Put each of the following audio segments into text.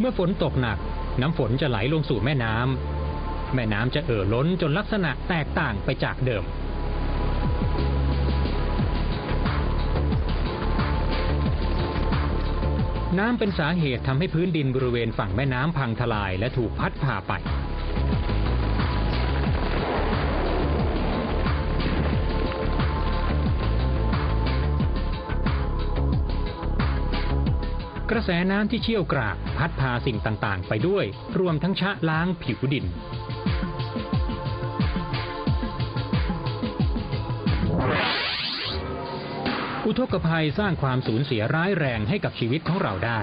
เมื่อฝนตกหนัก น้ำฝนจะไหลลงสู่แม่น้ำ แม่น้ำจะเอ่อล้นจนลักษณะแตกต่างไปจากเดิม น้ำเป็นสาเหตุทำให้พื้นดินบริเวณฝั่งแม่น้ำพังทลายและถูกพัดพาไป ระแสน้ำที่เชี่ยวกรากพัดพาสิ่งต่างๆ ไปด้วย รวมทั้งชะล้างผิวดิน อุทกภัยสร้างความสูญเสียร้ายแรงให้กับชีวิตของเราได้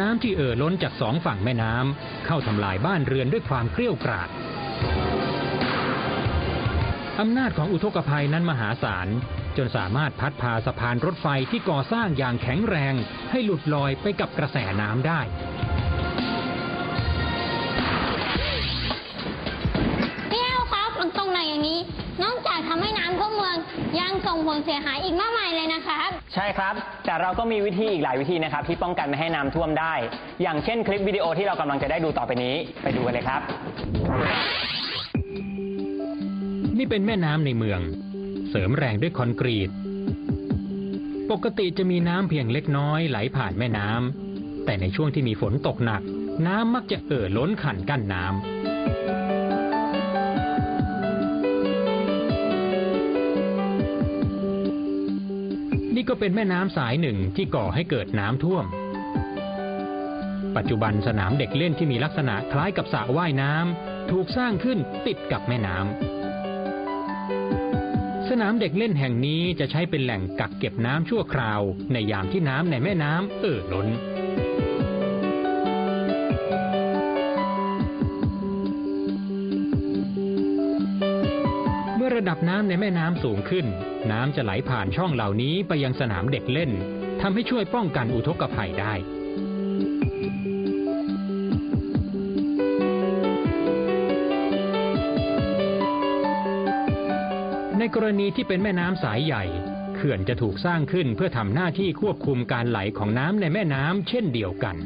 น้ำที่เอ่อล้นจากสองฝั่งแม่น้ำเข้าทำลายบ้านเรือนด้วยความเกรี้ยวกราดอำนาจของอุทกภัยนั้นมหาศาล จนสามารถพัดพาสะพานรถไฟที่ก่อสร้างอย่างแข็งแรง ให้หลุดลอยไปกับกระแสน้ำได้ ทำให้น้ำท่วมเมืองยังส่งผลเสียหายอีกมากมายเลยนะครับใช่ครับ แต่เราก็มีวิธีอีกหลายวิธีนะครับ ที่ป้องกันไม่ให้น้ำท่วมได้ อย่างเช่นคลิปวิดีโอที่เรากำลังจะได้ดูต่อไปนี้ไปดูกันเลยครับ นี่เป็นแม่น้ำในเมือง เสริมแรงด้วยคอนกรีต ปกติจะมีน้ำเพียงเล็กน้อยไหลผ่านแม่น้ำแต่ในช่วงที่มีฝนตกหนัก น้ำมักจะเอ่อล้นขันกั้นน้ำ นี่ก็เป็นแม่น้ำสายหนึ่งที่ก่อให้เกิดน้ำท่วม ปัจจุบันสนามเด็กเล่นที่มีลักษณะคล้ายกับสระว่ายน้ำถูกสร้างขึ้นติดกับแม่น้ำสนามเด็กเล่นแห่งนี้จะใช้เป็นแหล่งกักเก็บน้ำชั่วคราว ในยามที่น้ำในแม่น้ำเอ่อล้น ระดับน้ำในแม่น้ำสูงขึ้น น้ำจะไหลผ่านช่องเหล่านี้ไปยังสนามเด็กเล่นทำให้ช่วยป้องกันอุทกภัยได้ ในกรณีที่เป็นแม่น้ำสายใหญ่ เขื่อนจะถูกสร้างขึ้นเพื่อทำหน้าที่ควบคุมการไหลของน้ำในแม่น้ำเช่นเดียวกัน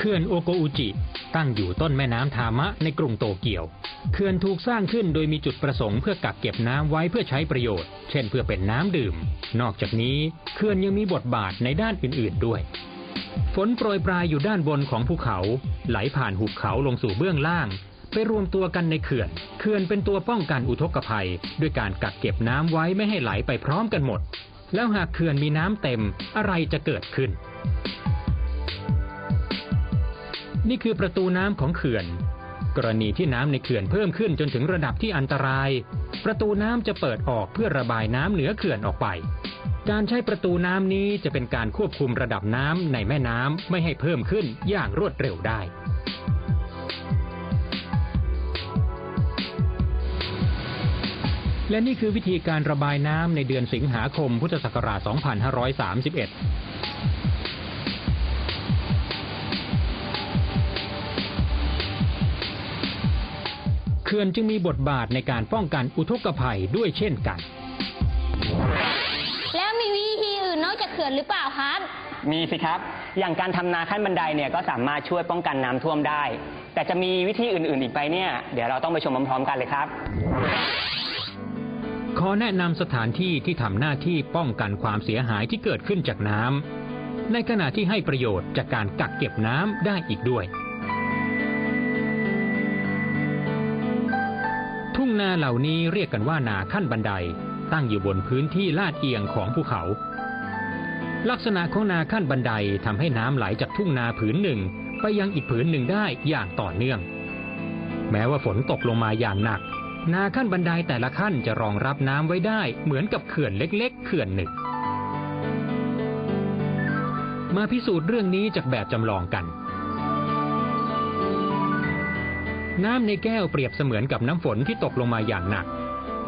เขื่อนโอโกอุจิ ตั้งอยู่ต้นแม่น้ำทามะในกรุงโตเกียว เขื่อนถูกสร้างขึ้นโดยมีจุดประสงค์เพื่อกักเก็บน้ำไว้เพื่อใช้ประโยชน์ เช่นเพื่อเป็นน้ำดื่ม นอกจากนี้เขื่อนยังมีบทบาทในด้านอื่นๆด้วย ฝนโปรยปลายอยู่ด้านบนของภูเขา ไหลผ่านหุบเขาลงสู่เบื้องล่าง ไปรวมตัวกันในเขื่อน เขื่อนเป็นตัวป้องกันอุทกภัย ด้วยการกักเก็บน้ำไว้ไม่ให้ไหลไปพร้อมกันหมด แล้วหากเขื่อนมีน้ำเต็มอะไรจะเกิดขึ้น นี่คือประตูน้ำของเขื่อน กรณีที่น้ำในเขื่อนเพิ่มขึ้นจนถึงระดับที่อันตราย ประตูน้ำจะเปิดออกเพื่อระบายน้ำเหนือเขื่อนออกไป การใช้ประตูน้ำนี้จะเป็นการควบคุมระดับน้ำในแม่น้ำไม่ให้เพิ่มขึ้นอย่างรวดเร็วได้และนี่คือวิธีการระบายน้ำในเดือนสิงหาคมพุทธศักราช 2531 เขื่อนจึงมีบทบาทในการป้องกันอุทกภัยด้วยเช่นกัน แล้วมีวิธีอื่นนอกจากเขื่อนหรือเปล่าครับ มีสิครับ อย่างการทำนาขั้นบันไดเนี่ยก็สามารถช่วยป้องกันน้ำท่วมได้ แต่จะมีวิธีอื่น ๆ อีกไปเนี่ย เดี๋ยวเราต้องไปชมพร้อมๆกันเลยครับ ขอแนะนำสถานที่ที่ทำหน้าที่ป้องกันความเสียหายที่เกิดขึ้นจากน้ำในขณะที่ให้ประโยชน์จากการกักเก็บน้ำได้อีกด้วย ทุ่งนาเหล่านี้เรียกกันว่านาขั้นบันได ตั้งอยู่บนพื้นที่ลาดเอียงของภูเขา ลักษณะของนาขั้นบันไดทำให้น้ำไหลจากทุ่งนาผืนหนึ่ง ไปยังอีกผืนหนึ่งได้อย่างต่อเนื่อง แม้ว่าฝนตกลงมาอย่างหนัก นาขั้นบันไดแต่ละขั้นจะรองรับน้ำไว้ได้เหมือนกับเขื่อนเล็ก ๆ เขื่อนหนึ่ง มาพิสูจน์เรื่องนี้จากแบบจำลองกัน น้ำในแก้วเปรียบเสมือนกับน้ำฝนที่ตกลงมาอย่างหนัก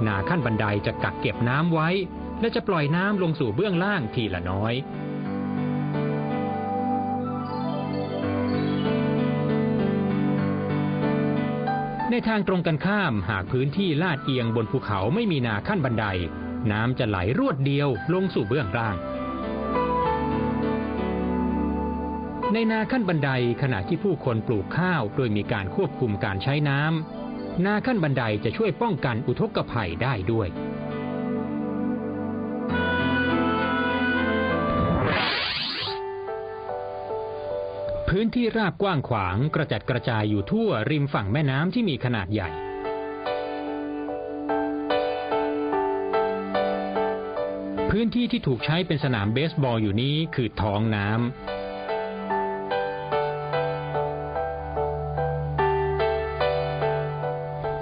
นาขั้นบันไดจะกักเก็บน้ำไว้ และจะปล่อยน้ำลงสู่เบื้องล่างทีละน้อยในทางตรงกันข้ามหากพื้นที่ลาดเอียงบนภูเขาไม่มีนาขั้นบันได น้ำจะไหลรวดเดียวลงสู่เบื้องล่าง ในนาขั้นบันไดขณะที่ผู้คนปลูกข้าวโดยมีการควบคุมการใช้น้ำนาขั้นบันไดจะช่วยป้องกันอุทกภัยได้ด้วยพื้นที่ราบกว้างขวางกระจัดกระจายอยู่ทั่วริมฝั่งแม่น้ำที่มีขนาดใหญ่ พื้นที่ที่ถูกใช้เป็นสนามเบสบอลอยู่นี้คือท้องน้ำ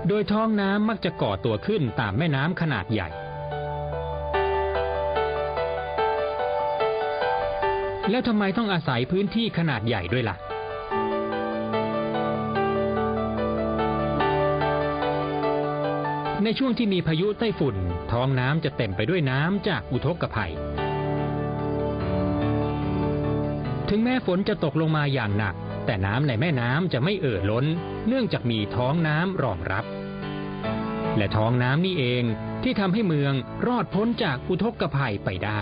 โดยท้องน้ำมักจะก่อตัวขึ้นตามแม่น้ำขนาดใหญ่ แล้วทำไมต้องอาศัยพื้นที่ขนาดใหญ่ด้วยล่ะในช่วงที่มีพายุไต้ฝุ่น ท้องน้ำจะเต็มไปด้วยน้ำจากอุทกภัย ถึงแม้ฝนจะตกลงมาอย่างหนัก แต่น้ำในแม่น้ำจะไม่เอ่อล้น เนื่องจากมีท้องน้ำรองรับ และท้องน้ำนี่เองที่ทำให้เมืองรอดพ้นจากอุทกภัยไปได้